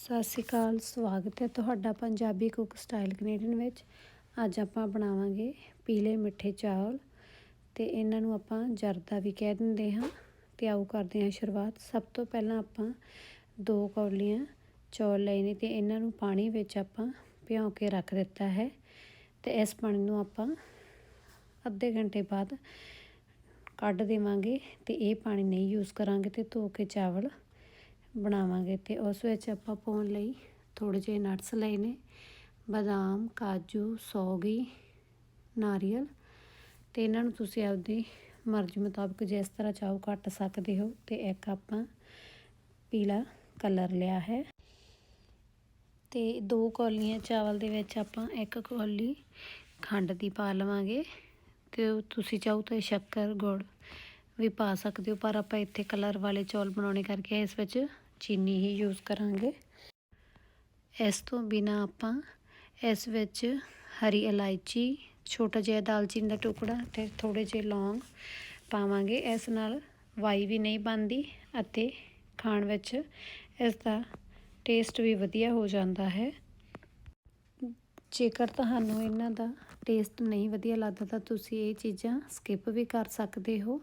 ਸਤਿ ਸ਼੍ਰੀ ਅਕਾਲ, ਸਵਾਗਤ ਹੈ ਤੁਹਾਡਾ ਪੰਜਾਬੀ ਕੁੱਕ ਸਟਾਈਲ ਕੈਨੇਡੀਅਨ ਵਿੱਚ। ਅੱਜ ਆਪਾਂ ਬਣਾਵਾਂਗੇ ਪੀਲੇ ਮਿੱਠੇ ਚਾਵਲ ਤੇ ਇਹਨਾਂ ਨੂੰ ਆਪਾਂ ਜਰਦਾ ਵੀ ਕਹਿ ਦਿੰਦੇ ਹਾਂ ਤੇ ਆਓ ਕਰਦੇ ਹਾਂ ਸ਼ੁਰੂਆਤ। ਸਭ ਤੋਂ ਪਹਿਲਾਂ ਆਪਾਂ ਦੋ ਕੌਲੀਆਂ ਚੌਲ ਲਏ ਨੇ ਤੇ ਇਹਨਾਂ ਨੂੰ ਪਾਣੀ ਵਿੱਚ ਆਪਾਂ ਭਿਉਂ ਕੇ ਰੱਖ ਦਿੱਤਾ ਹੈ ਤੇ ਇਸ ਪਾਣੀ ਨੂੰ ਆਪਾਂ ਅੱਧੇ ਘੰਟੇ ਬਾਅਦ ਕੱਢ ਦੇਵਾਂਗੇ ਤੇ ਇਹ ਪਾਣੀ ਨਹੀਂ ਯੂਜ਼ ਕਰਾਂਗੇ ਤੇ ਧੋ ਕੇ ਚਾਵਲ ਬਣਾਵਾਂਗੇ ਤੇ ਉਸ ਵਿੱਚ ਆਪਾਂ ਪਾਉਣ ਲਈ ਥੋੜੇ ਜਿਹੇ ਨਟਸ ਲਏ ਨੇ, ਬਦਾਮ, ਕਾਜੂ, ਸੌਗੀ, ਨਾਰੀਅਲ ਤੇ ਇਹਨਾਂ ਨੂੰ ਤੁਸੀਂ ਆਪਦੀ ਮਰਜ਼ੀ ਮੁਤਾਬਕ ਜਿਸ ਤਰ੍ਹਾਂ ਚਾਹੋ ਕੱਟ ਸਕਦੇ ਹੋ ਤੇ ਇੱਕ ਆਪਾਂ ਪੀਲਾ ਕਲਰ ਲਿਆ ਹੈ। ਤੇ ਦੋ ਕੌਲੀਆਂ ਚਾਵਲ ਦੇ ਵਿੱਚ ਆਪਾਂ ਇੱਕ ਕੌਲੀ ਖੰਡ ਦੀ ਪਾ ਲਵਾਂਗੇ ਤੇ ਤੁਸੀਂ ਚਾਹੋ ਤਾਂ ਸ਼ੱਕਰ, ਗੁੜ ਵੀ ਪਾ ਸਕਦੇ ਹੋ, ਪਰ ਆਪਾਂ ਇੱਥੇ ਕਲਰ ਵਾਲੇ ਚੌਲ ਬਣਾਉਣੇ ਕਰਕੇ ਇਸ ਵਿੱਚ ਚੀਨੀ ਹੀ ਯੂਜ਼ ਕਰਾਂਗੇ। ਇਸ ਤੋਂ ਬਿਨਾ ਆਪਾਂ ਇਸ ਵਿੱਚ ਹਰੀ ਇਲਾਇਚੀ, ਛੋਟਾ ਜਿਹਾ ਦਾਲਚੀਨੀ ਦਾ ਟੁਕੜਾ ਤੇ ਥੋੜੇ ਜਿਹੇ ਲੌਂਗ ਪਾਵਾਂਗੇ। ਇਸ ਨਾਲ ਵਾਈ ਵੀ ਨਹੀਂ ਬਣਦੀ ਅਤੇ ਖਾਣ ਵਿੱਚ ਇਸ ਦਾ ਟੇਸਟ ਵੀ ਵਧੀਆ ਹੋ ਜਾਂਦਾ ਹੈ। ਜੇਕਰ ਤੁਹਾਨੂੰ ਇਹਨਾਂ ਦਾ ਟੇਸਟ ਨਹੀਂ ਵਧੀਆ ਲੱਗਦਾ ਤਾਂ ਤੁਸੀਂ ਇਹ ਚੀਜ਼ਾਂ ਸਕਿਪ ਵੀ ਕਰ ਸਕਦੇ ਹੋ।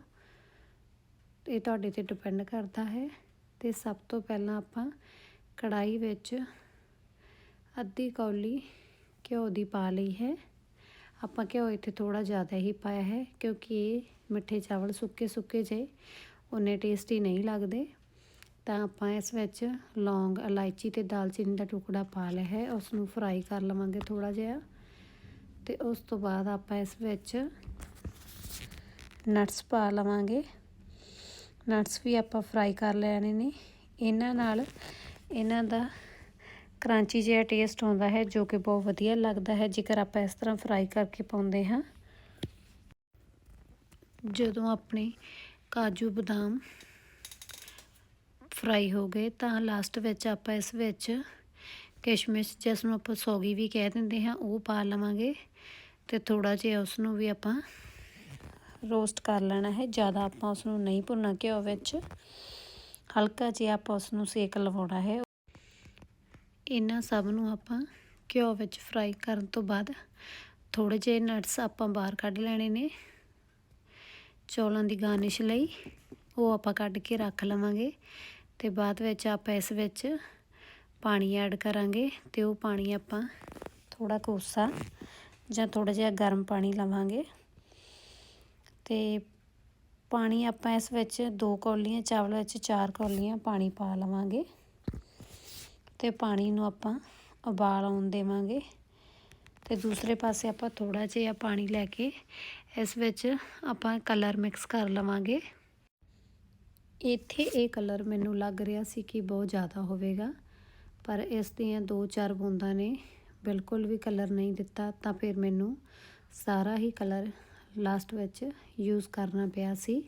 ਇਹ ਤੁਹਾਡੇ ਤੇ ਡਿਪੈਂਡ ਕਰਦਾ ਹੈ। ਤੇ ਸਭ ਤੋਂ ਪਹਿਲਾਂ ਆਪਾਂ ਕੜਾਈ ਵਿੱਚ ਅੱਧੀ ਕੌਲੀ ਘਿਓ ਦੀ ਪਾ ਲਈ ਹੈ। ਆਪਾਂ ਘਿਓ ਇੱਥੇ ਥੋੜਾ ਜ਼ਿਆਦਾ ਹੀ ਪਾਇਆ ਹੈ ਕਿਉਂਕਿ ਇਹ ਮਿੱਠੇ ਚਾਵਲ ਸੁੱਕੇ ਸੁੱਕੇ ਜੇ ਉਹਨੇ ਟੇਸਟੀ ਨਹੀਂ ਲੱਗਦੇ। ਤਾਂ ਆਪਾਂ ਇਸ ਵਿੱਚ ਲੌਂਗ, ਇਲਾਇਚੀ ਤੇ ਦਾਲਚੀਨੀ ਦਾ ਟੁਕੜਾ ਪਾ ਲਿਆ ਹੈ। ਉਸ ਨੂੰ ਫਰਾਈ ਕਰ ਲਵਾਂਗੇ ਥੋੜਾ ਜਿਹਾ ਤੇ ਉਸ ਤੋਂ ਬਾਅਦ ਆਪਾਂ ਇਸ ਵਿੱਚ ਨਟਸ ਪਾ ਲਵਾਂਗੇ। ਨਟਸ ਵੀ ਆਪਾਂ ਫਰਾਈ ਕਰ ਲੈਣੇ ਨੇ। ਇਹਨਾਂ ਨਾਲ ਇਹਨਾਂ ਦਾ ਕ੍ਰਾਂਚੀ ਜਿਹਾ ਟੇਸਟ ਆਉਂਦਾ ਹੈ, ਜੋ ਕਿ ਬਹੁਤ ਵਧੀਆ ਲੱਗਦਾ ਹੈ। ਜੇਕਰ ਆਪਾਂ ਇਸ ਤਰ੍ਹਾਂ ਫਰਾਈ ਕਰਕੇ ਪਾਉਂਦੇ ਹਾਂ। ਜਦੋਂ ਆਪਣੇ ਕਾਜੂ ਬਦਾਮ ਫਰਾਈ ਹੋ ਗਏ, ਤਾਂ ਲਾਸਟ ਵਿੱਚ ਆਪਾਂ ਇਸ ਵਿੱਚ ਕਿਸ਼ਮਿਸ਼, ਜਿਸ ਨੂੰ ਆਪਾਂ ਸੌਗੀ ਵੀ ਕਹਿ ਦਿੰਦੇ ਹਾਂ, ਉਹ ਪਾ ਲਵਾਂਗੇ। ਤੇ ਥੋੜਾ ਜਿਹਾ ਉਸ ਨੂੰ ਵੀ ਆਪਾਂ ਰੋਸਟ ਕਰ ਲੈਣਾ ਹੈ। ਜ਼ਿਆਦਾ ਆਪਾਂ ਉਸ ਨੂੰ ਨਹੀਂ ਭੁੰਨਣਾ ਘਿਓ ਵਿੱਚ। ਹਲਕਾ ਜਿਹਾ ਆਪਾਂ ਉਸ ਨੂੰ ਸੇਕ ਲਵਾਉਣਾ ਹੈ। ਇਹਨਾਂ ਸਭ ਨੂੰ ਆਪਾਂ ਘਿਓ ਵਿੱਚ ਫਰਾਈ ਕਰਨ ਤੋਂ ਬਾਅਦ ਥੋੜੇ ਜਿਹੇ ਨਟਸ ਆਪਾਂ ਬਾਹਰ ਕੱਢ ਲੈਣੇ ਨੇ। ਚੌਲਾਂ ਦੀ ਗਾਰਨਿਸ਼ ਲਈ ਉਹ ਆਪਾਂ ਕੱਢ ਕੇ ਰੱਖ ਲਵਾਂਗੇ ਤੇ ਬਾਅਦ ਵਿੱਚ ਆਪਾਂ ਇਸ ਵਿੱਚ ਪਾਣੀ ਐਡ ਕਰਾਂਗੇ ਤੇ ਉਹ ਪਾਣੀ ਆਪਾਂ ਥੋੜਾ ਕੋਸਾ ਜਾਂ ਥੋੜਾ ਜਿਹਾ ਗਰਮ ਪਾਣੀ ਲਵਾਂਗੇ। ਤੇ ਪਾਣੀ ਆਪਾਂ ਇਸ ਵਿੱਚ ਦੋ ਕੌਲੀਆਂ, ਚਾਵਲ ਵਿੱਚ ਚਾਰ ਕੌਲੀਆਂ ਪਾਣੀ ਪਾ ਲਵਾਂਗੇ ਤੇ ਪਾਣੀ ਨੂੰ ਆਪਾਂ ਉਬਾਲ ਆਉਣ ਦੇਵਾਂਗੇ ਤੇ ਦੂਸਰੇ ਪਾਸੇ ਆਪਾਂ ਥੋੜਾ ਜਿਹਾ ਪਾਣੀ ਲੈ ਕੇ ਇਸ ਵਿੱਚ ਆਪਾਂ ਕਲਰ ਮਿਕਸ ਕਰ ਲਵਾਂਗੇ। ਇੱਥੇ ਇਹ ਕਲਰ ਮੈਨੂੰ ਲੱਗ ਰਿਹਾ ਸੀ ਕਿ ਬਹੁਤ ਜ਼ਿਆਦਾ ਹੋਵੇਗਾ, ਪਰ ਇਸ ਦੀਆਂ ਦੋ ਚਾਰ ਬੂੰਦਾਂ ਨੇ, ਬਿਲਕੁਲ ਵੀ ਕਲਰ ਨਹੀਂ ਦਿੱਤਾ, ਤਾਂ ਫਿਰ ਮੈਨੂੰ ਸਾਰਾ ਹੀ ਕਲਰ ਲਾਸਟ ਵਿੱਚ ਯੂਜ਼ ਕਰਨਾ ਪਿਆ ਸੀ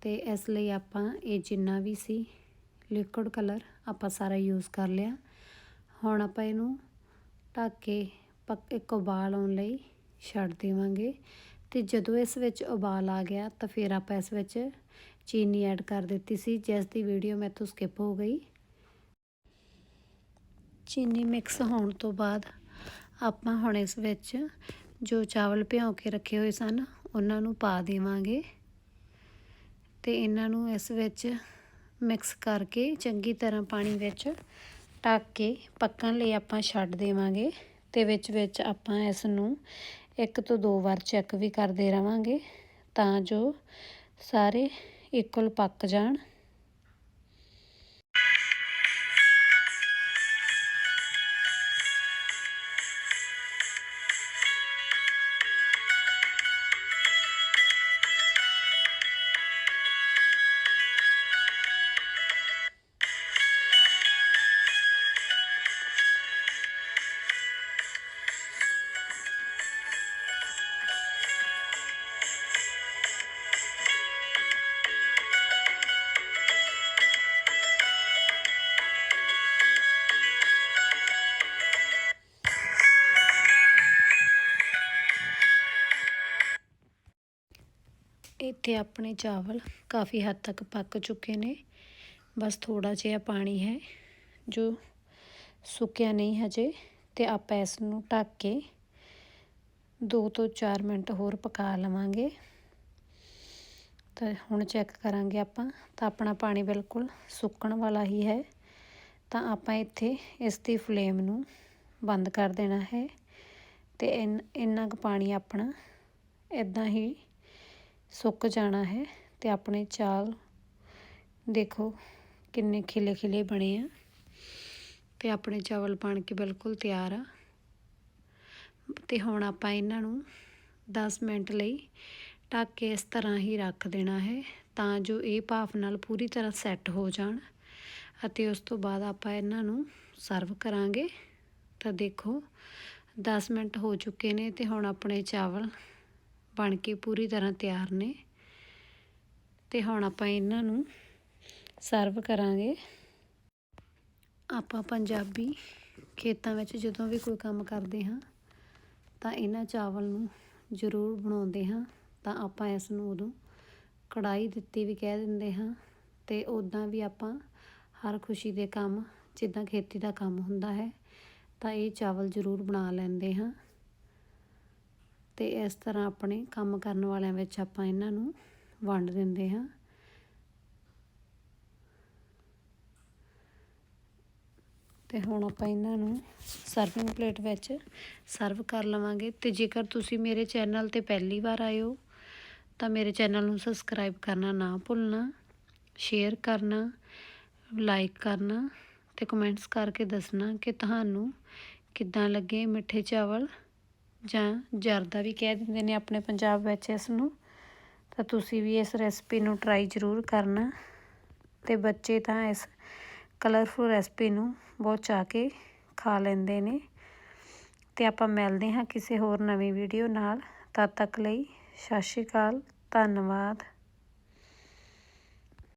ਤੇ ਇਸ ਲਈ ਆਪਾਂ ਇਹ ਜਿੰਨਾ ਵੀ ਸੀ ਲਿਕੁਇਡ ਕਲਰ ਆਪਾਂ ਸਾਰਾ ਯੂਜ਼ ਕਰ ਲਿਆ। ਹੁਣ ਆਪਾਂ ਇਹਨੂੰ ਢੱਕ ਕੇ ਪੱਕ ਇੱਕ ਉਬਾਲ ਆਉਣ ਲਈ ਛੱਡ ਦੇਵਾਂਗੇ ਤੇ ਜਦੋਂ ਇਸ ਵਿੱਚ ਉਬਾਲ ਆ ਗਿਆ ਤਾਂ ਫਿਰ ਆਪਾਂ ਇਸ ਵਿੱਚ ਚੀਨੀ ਐਡ ਕਰ ਦਿੱਤੀ ਸੀ ਜਿਸ ਦੀ ਵੀਡੀਓ ਮੈਥੋਂ ਸਕਿਪ ਹੋ ਗਈ। ਚੀਨੀ ਮਿਕਸ ਹੋਣ ਤੋਂ ਬਾਅਦ ਆਪਾਂ ਹੁਣ ਇਸ ਵਿੱਚ ਜੋ ਚਾਵਲ ਭਿਉਂ ਕੇ ਰੱਖੇ ਹੋਏ ਸਨ, ਉਹਨਾਂ ਨੂੰ ਪਾ ਦੇਵਾਂਗੇ। ਤੇ ਇਹਨਾਂ ਨੂੰ ਇਸ ਵਿੱਚ ਮਿਕਸ ਕਰਕੇ ਚੰਗੀ ਤਰ੍ਹਾਂ ਪਾਣੀ ਵਿੱਚ ਢੱਕ ਕੇ ਪੱਕਣ ਲਈ ਆਪਾਂ ਛੱਡ ਦੇਵਾਂਗੇ ਤੇ ਵਿੱਚ ਵਿੱਚ ਆਪਾਂ ਇਸ ਨੂੰ ਇੱਕ ਤੋਂ ਦੋ ਵਾਰ ਚੈੱਕ ਵੀ ਕਰਦੇ ਰਵਾਂਗੇ ਤਾਂ ਜੋ ਸਾਰੇ ਇਕੁਅਲ ਪੱਕ ਜਾਣ। ਇੱਥੇ ਆਪਣੇ ਚਾਵਲ ਕਾਫੀ ਹੱਦ ਤੱਕ ਪੱਕ ਚੁੱਕੇ ਨੇ। ਬਸ ਥੋੜਾ ਜਿਹਾ ਪਾਣੀ ਹੈ, ਜੋ ਸੁੱਕਿਆ ਨਹੀਂ ਹਜੇ, ਤੇ ਆਪਾਂ ਇਸ ਨੂੰ ਢੱਕ ਕੇ 2 ਤੋਂ 4 ਮਿੰਟ ਹੋਰ ਪਕਾ ਲਵਾਂਗੇ। ਤਾਂ ਹੁਣ ਚੈੱਕ ਕਰਾਂਗੇ ਆਪਾਂ, ਤਾਂ ਆਪਣਾ ਪਾਣੀ ਬਿਲਕੁਲ ਸੁੱਕਣ ਵਾਲਾ ਹੀ ਹੈ। ਤਾਂ ਆਪਾਂ ਇੱਥੇ ਇਸ ਦੀ ਫਲੇਮ ਨੂੰ ਬੰਦ ਕਰ ਦੇਣਾ ਹੈ, ਤੇ ਇੰਨਾ ਕੁ ਪਾਣੀ ਆਪਣਾ ਇਦਾਂ ਹੀ ਸੁੱਕ ਜਾਣਾ ਹੈ ਤੇ ਆਪਣੇ ਚਾਲ ਦੇਖੋ ਕਿੰਨੇ ਖਿਲੇ ਖਿਲੇ ਬਣੇ ਆ ਤੇ ਆਪਣੇ ਚਾਵਲ ਬਣ ਕੇ ਬਿਲਕੁਲ ਤਿਆਰ ਆ। ਤੇ ਹੁਣ ਆਪਾਂ ਇਹਨਾਂ ਨੂੰ 10 ਮਿੰਟ ਲਈ ਢੱਕ ਕੇ ਇਸ ਤਰ੍ਹਾਂ ਹੀ ਰੱਖ ਦੇਣਾ ਹੈ ਤਾਂ ਜੋ ਇਹ ਭਾਫ ਨਾਲ ਪੂਰੀ ਤਰ੍ਹਾਂ ਸੈੱਟ ਹੋ ਜਾਣ ਅਤੇ ਉਸ ਤੋਂ ਬਾਅਦ ਆਪਾਂ ਇਹਨਾਂ ਨੂੰ ਸਰਵ ਕਰਾਂਗੇ। ਤਾਂ ਦੇਖੋ 10 ਮਿੰਟ ਹੋ ਚੁੱਕੇ ਨੇ ਤੇ ਹੁਣ ਆਪਣੇ ਚਾਵਲ ਬਣ ਕੇ ਪੂਰੀ ਤਰ੍ਹਾਂ ਤਿਆਰ ਨੇ। ਤੇ ਹੁਣ ਆਪਾਂ ਇਹਨਾਂ ਨੂੰ ਸਰਵ ਕਰਾਂਗੇ। ਆਪਾਂ ਪੰਜਾਬੀ ਖੇਤਾਂ ਵਿੱਚ ਜਦੋਂ ਵੀ ਕੋਈ ਕੰਮ ਕਰਦੇ ਹਾਂ, ਤਾਂ ਇਹਨਾਂ ਚਾਵਲ ਨੂੰ ਜ਼ਰੂਰ ਬਣਾਉਂਦੇ ਹਾਂ। ਤਾਂ ਆਪਾਂ ਇਸ ਨੂੰ ਉਦੋਂ ਕੜਾਈ ਦਿੱਤੀ ਵੀ ਕਹਿ ਦਿੰਦੇ ਹਾਂ ਤੇ ਉਦਾਂ ਵੀ ਆਪਾਂ ਹਰ ਖੁਸ਼ੀ ਦੇ ਕੰਮ, ਜਿੱਦਾਂ ਖੇਤੀ ਦਾ ਕੰਮ ਹੁੰਦਾ ਹੈ, ਤਾਂ ਇਹ ਚਾਵਲ ਜ਼ਰੂਰ ਬਣਾ ਲੈਂਦੇ ਹਾਂ। ਤੇ ਇਸ ਤਰ੍ਹਾਂ ਆਪਣੇ ਕੰਮ ਕਰਨ ਵਾਲਿਆਂ ਵਿੱਚ ਆਪਾਂ ਇਹਨਾਂ ਨੂੰ ਵੰਡ ਦਿੰਦੇ ਹਾਂ। ਤੇ ਹੁਣ ਆਪਾਂ ਇਹਨਾਂ ਨੂੰ ਸਰਵਿੰਗ ਪਲੇਟ ਵਿੱਚ ਸਰਵ ਕਰ ਲਵਾਂਗੇ ਤੇ ਜੇਕਰ ਤੁਸੀਂ ਮੇਰੇ ਚੈਨਲ ਤੇ ਪਹਿਲੀ ਵਾਰ ਆਏ ਹੋ, ਤਾਂ ਮੇਰੇ ਚੈਨਲ ਨੂੰ ਸਬਸਕ੍ਰਾਈਬ ਕਰਨਾ ਨਾ ਭੁੱਲਣਾ ਸ਼ੇਅਰ ਕਰਨਾ ਲਾਈਕ ਕਰਨਾ ਤੇ ਕਮੈਂਟਸ ਕਰਕੇ ਦੱਸਣਾ ਕਿ ਤੁਹਾਨੂੰ ਕਿੱਦਾਂ ਲੱਗੇ ਮਿੱਠੇ ਚਾਵਲ। ਜਾਂ ਜਰਦਾ ਵੀ ਕਹਿ ਦਿੰਦੇ ਨੇ ਆਪਣੇ ਪੰਜਾਬ ਵਿੱਚ ਇਸ ਨੂੰ, ਤਾਂ ਤੁਸੀਂ ਵੀ ਇਸ ਰੈਸਪੀ ਨੂੰ ਟਰਾਈ ਜ਼ਰੂਰ ਕਰਨਾ। ਤੇ ਬੱਚੇ ਤਾਂ ਇਸ ਕਲਰਫੁਲ ਰੈਸਪੀ ਨੂੰ ਬਹੁਤ ਚਾਹ ਕੇ ਖਾ ਲੈਂਦੇ ਨੇ। ਤੇ ਆਪਾਂ ਮਿਲਦੇ ਹਾਂ ਕਿਸੇ ਹੋਰ ਨਵੀਂ ਵੀਡੀਓ ਨਾਲ। ਤਦ ਤੱਕ ਲਈ ਸਤਿ ਸ਼੍ਰੀ ਅਕਾਲ, ਧੰਨਵਾਦ।